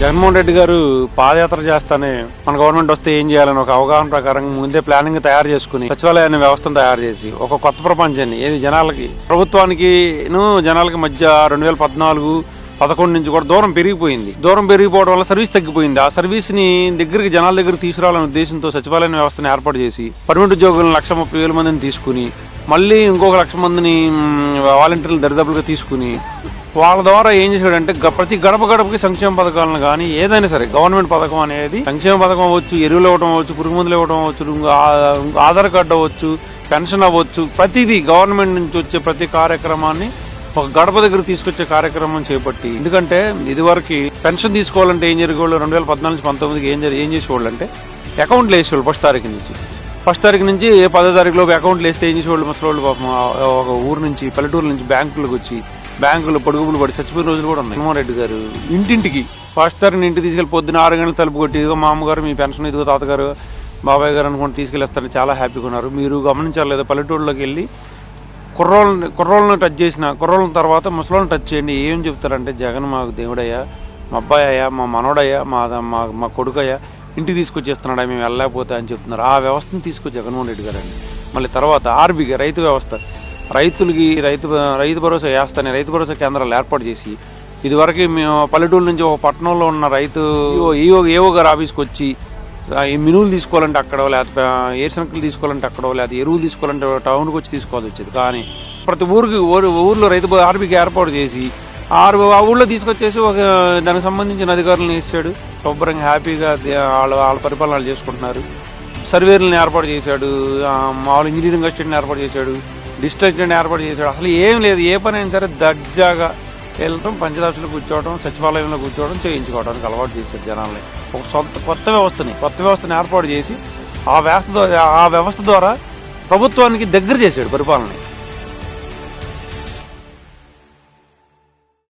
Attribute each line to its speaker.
Speaker 1: జగన్మోహన్ రెడ్డి గారు పాదయాత్ర చేస్తానే మన గవర్నమెంట్ వస్తే ఏం చేయాలని ఒక అవగాహన ప్రకారం ముందే ప్లానింగ్ తయారు చేసుకుని సచివాలయాన్ని వ్యవస్థను తయారు చేసి ఒక కొత్త ప్రపంచాన్ని ఏది జనాలకి ప్రభుత్వానికి జనాలకి మధ్య రెండు వేల పద్నాలుగు పదకొండు నుంచి కూడా దూరం పెరిగిపోయింది. దూరం పెరిగిపోవడం వల్ల సర్వీస్ తగ్గిపోయింది. ఆ సర్వీస్ని దగ్గరికి జనాల దగ్గరికి తీసుకురావాలనే ఉద్దేశంతో సచివాలయం వ్యవస్థను ఏర్పాటు చేసి పర్మనెంట్ ఉద్యోగులను లక్ష ముప్పై వేల మందిని తీసుకుని మళ్ళీ ఇంకొక లక్ష మందిని వాలంటీర్లు దరిదాపులుగా తీసుకుని వాళ్ళ ద్వారా ఏం చేశాడంటే గ- ప్రతి గడప గడపకి సంక్షేమ పథకాలను కానీ ఏదైనా సరే గవర్నమెంట్ పథకం అనేది సంక్షేమ పథకం అవ్వచ్చు ఎరువులు ఇవ్వడం అవ్వచ్చు పురుగు మందులు ఇవ్వడం అవ్వచ్చు ఆధార్ కార్డు అవ్వచ్చు పెన్షన్ అవ్వచ్చు ప్రతిదీ గవర్నమెంట్ నుంచి వచ్చే ప్రతి కార్యక్రమాన్ని ఒక గడప దగ్గర తీసుకొచ్చే కార్యక్రమం చేపట్టి ఎందుకంటే ఇదివరకు పెన్షన్ తీసుకోవాలంటే ఏం జరిగేవాళ్ళు? రెండు వేల పద్నాలుగు పంతొమ్మిదికి ఏం జరి- ఏం చేసేవాళ్ళు అంటే అకౌంట్లు వేసేవాళ్ళు ఫస్ట్ తారీఖు నుంచి. ఫస్ట్ తారీఖు నుంచి పదో తారీఖులో అకౌంట్లు వేస్తే ఏం చేసేవాళ్ళు? ముసలోళ్ళు పాపం ఒక ఊరు నుంచి పల్లెటూరు నుంచి బ్యాంకులకు వచ్చి బ్యాంకులు పొడుగులు పడి చచ్చిపోయిన రోజులు కూడా ఉన్నాయి. జగన్మోహన్ రెడ్డి గారు ఇంటింటికి ఫస్ట్ తారీఖు ఇంటికి తీసుకెళ్ళి పొద్దున ఆరు గంటలు తలుపు కొట్టి ఇదిగో మా అమ్మగారు మీ పెన్షన్ ఇదిగో తాతగారు బాబాయ్ గారు అనుకుంటే తీసుకెళ్ళేస్తారని చాలా హ్యాపీగా ఉన్నారు. మీరు గమనించలేదు పల్లెటూరులోకి వెళ్ళి కుర్రోళ్ళని కుర్రోళ్ళని టచ్ చేసిన కుర్రోళ్ళని తర్వాత ముసలోళ్ళని టచ్ చేయండి. ఏం చెప్తారంటే జగన్ మాకు దేవుడయ్యా మా అబ్బాయి అయ్యా మా మనోడయ్యా మా మా మా కొడుకయ్యా ఇంటికి తీసుకొచ్చేస్తున్నాడా మేము వెళ్ళలేకపోతే అని చెప్తున్నారు. ఆ వ్యవస్థను తీసుకొచ్చి జగన్మోహన్ రెడ్డి గారండి మళ్ళీ తర్వాత ఆర్బీగా రైతు వ్యవస్థ. రైతులకి రైతు రైతు భరోసా వేస్తాను రైతు భరోసా కేంద్రాలు ఏర్పాటు చేసి ఇదివరకు మేము పల్లెటూరు నుంచి ఒక పట్టణంలో ఉన్న రైతు ఈఓ ఏఓ గారు ఆఫీస్కి వచ్చి ఈ మినువులు తీసుకోవాలంటే అక్కడో లేకపోతే ఏరుశనకలు తీసుకోవాలంటే అక్కడో లేకపోతే ఎరువులు తీసుకోవాలంటే టౌన్కి వచ్చి తీసుకోవాల్సి వచ్చేది. కానీ ప్రతి ఊరికి ఊరు ఊర్లో రైతు ఆర్బీకి ఏర్పాటు చేసి ఆరు ఆ ఊళ్ళో తీసుకొచ్చేసి ఒక దానికి సంబంధించిన అధికారులను ఇచ్చాడు శుభ్రంగా హ్యాపీగా వాళ్ళ వాళ్ళ పరిపాలనలు చేసుకుంటున్నారు. సర్వేలను ఏర్పాటు చేశాడు. ఆ, మామూలు ఇంజనీరింగ్ అసిస్టెంట్ని ఏర్పాటు చేశాడు. డిస్ట్రిక్ట్ ఏర్పాటు చేశాడు. అసలు ఏం లేదు. ఏ పని అయినా సరే దర్జాగా వెళ్ళటం పంచదాసులు కూర్చోవడం సచివాలయంలో కూర్చోవడం చేయించుకోవడానికి అలవాటు చేశారు జనాల్ని. ఒక సొంత కొత్త వ్యవస్థని కొత్త వ్యవస్థని ఏర్పాటు చేసి ఆ వ్యవస్థ ద్వారా ఆ వ్యవస్థ ద్వారా ప్రభుత్వానికి దగ్గర చేశాడు పరిపాలనని.